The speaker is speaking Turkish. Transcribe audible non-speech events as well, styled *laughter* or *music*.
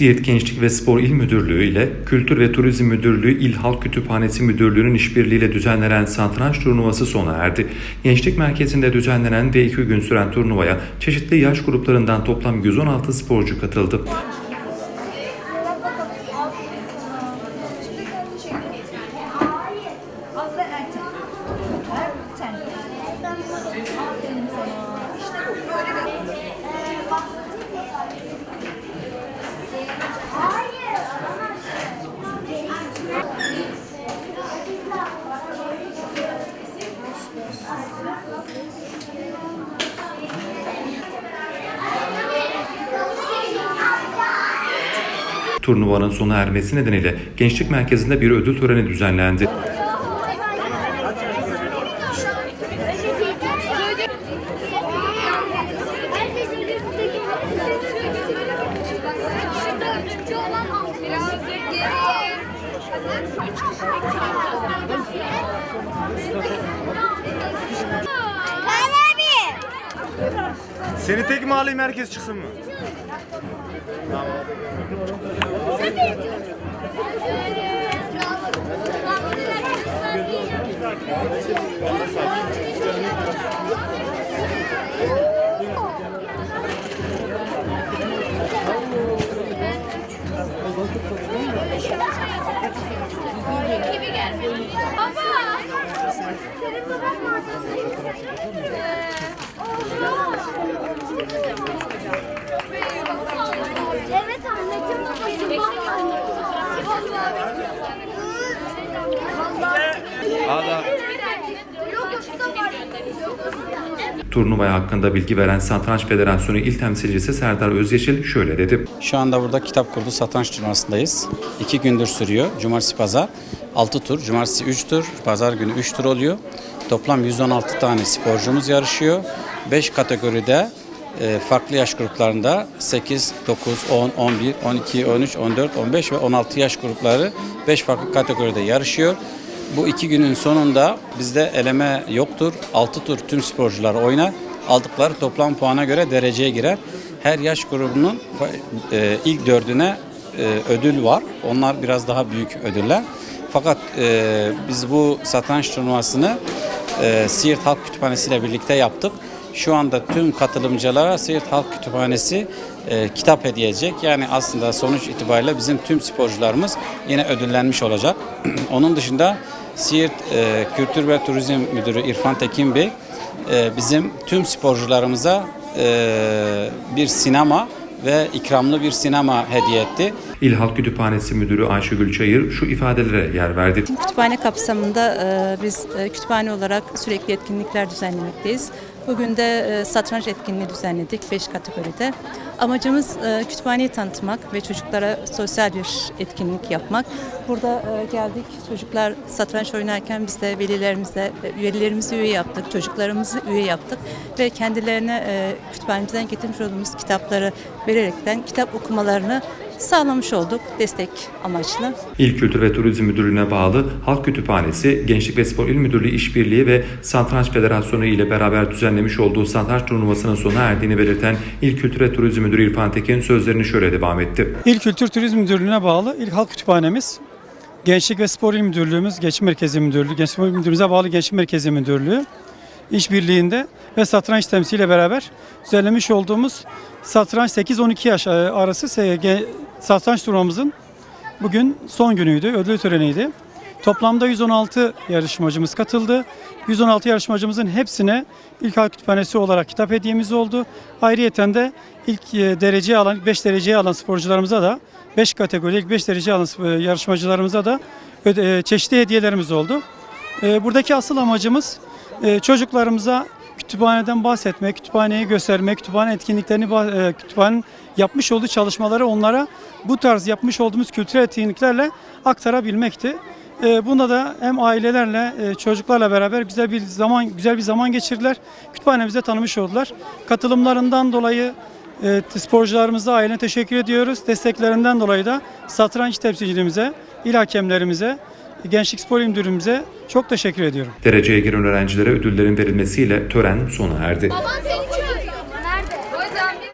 Siirt Gençlik ve Spor İl Müdürlüğü ile Kültür ve Turizm Müdürlüğü İl Halk Kütüphanesi Müdürlüğü'nün işbirliğiyle düzenlenen satranç turnuvası sona erdi. Gençlik Merkezi'nde düzenlenen ve iki gün süren turnuvaya çeşitli yaş gruplarından toplam 116 sporcu katıldı. Turnuvanın sona ermesi nedeniyle Gençlik Merkezi'nde bir ödül töreni düzenlendi. Seni tek mi alayım herkes çıksın mı? Evet Turnuvaya hakkında bilgi veren Satranç Federasyonu İl Temsilcisi Serdar Özyeşil şöyle dedi. Şu anda burada kitap kurdu satranç turnuvasındayız. İki gündür sürüyor. Cumartesi pazar 6 tur. Cumartesi 3 tur. Pazar günü 3 tur oluyor. Toplam 116 tane sporcumuz yarışıyor. 5 kategoride e, farklı yaş gruplarında 8, 9, 10, 11, 12, 13, 14, 15 ve 16 yaş grupları 5 farklı kategoride yarışıyor. Bu iki günün sonunda bizde eleme yoktur. 6 tur tüm sporcular oynar. Aldıkları toplam puana göre dereceye girer. Her yaş grubunun e, ilk dördüne e, ödül var. Onlar biraz daha büyük ödüller. Fakat e, biz bu satranç turnuvasını Siirt Halk Kütüphanesi ile birlikte yaptık. Şu anda tüm katılımcılara Siirt Halk Kütüphanesi e, kitap hediye edecek. Yani aslında sonuç itibariyle bizim tüm sporcularımız yine ödüllenmiş olacak. *clears throat* Onun dışında Siirt e, Kültür ve Turizm Müdürü İrfan Tekin Bey e, bizim tüm sporcularımıza e, bir sinema ve ikramlı bir sinema hediye etti. İl Halk Kütüphanesi Müdürü Ayşegül Çayır şu ifadelere yer verdi. Kütüphane kapsamında e, biz e, kütüphane olarak sürekli etkinlikler düzenlemekteyiz. Bugün de e, satranç etkinliği düzenledik 5 kategoride. Amacımız e, kütüphaneyi tanıtmak ve çocuklara sosyal bir etkinlik yapmak. Burada e, geldik çocuklar satranç oynarken biz de velilerimizle e, velilerimizi üye yaptık, çocuklarımızı üye yaptık ve kendilerine e, kütüphanemizden getirmiş olduğumuz kitapları vererekten kitap okumalarını sağlamış olduk destek amaçlı. İl Kültür ve Turizm Müdürlüğü'ne bağlı Halk Kütüphanesi, Gençlik ve Spor İl Müdürlüğü İşbirliği ve Satranç Federasyonu ile beraber düzenlemiş olduğu satranç turnuvasının sona erdiğini belirten İl Kültür ve Turizm Müdürü İrfan Tekin sözlerini şöyle devam etti. İl Kültür Turizm Müdürlüğü'ne bağlı İl Halk Kütüphanemiz, Gençlik ve Spor İl Müdürlüğümüz, Gençlik Merkezi Müdürlüğü, Gençlik İl Müdürlüğümüze bağlı Gençlik Merkezi Müdürlüğü işbirliğinde ve satranç temsiliyle beraber düzenlemiş olduğumuz satranç 8-12 yaş e, arası se- satranç turnuvamızın bugün son günüydü, ödül töreniydi. Toplamda 116 yarışmacımız katıldı. 116 yarışmacımızın hepsine İlk Halk Kütüphanesi olarak kitap hediyemiz oldu. Ayrıyeten de ilk e, dereceye alan, 5 dereceye alan sporcularımıza da 5 kategori ilk 5 dereceye alan yarışmacılarımıza da e, çeşitli hediyelerimiz oldu. Buradaki asıl amacımız e, çocuklarımıza kütüphaneden bahsetmek, kütüphaneyi göstermek, kütüphane etkinliklerini, e, kütüphanenin yapmış olduğu çalışmaları onlara bu tarz yapmış olduğumuz kültürel etkinliklerle aktarabilmekti. E, Bunda da hem ailelerle, e, çocuklarla beraber güzel bir zaman güzel bir zaman geçirdiler. Kütüphanemizde tanımış oldular. Katılımlarından dolayı e, sporcularımıza, ailene teşekkür ediyoruz. Desteklerinden dolayı da satranç temsilcilerimize, il hakemlerimize, Gençlik Spor Müdürümüze çok teşekkür ediyorum. Dereceye giren öğrencilere ödüllerin verilmesiyle tören sona erdi. Baban seni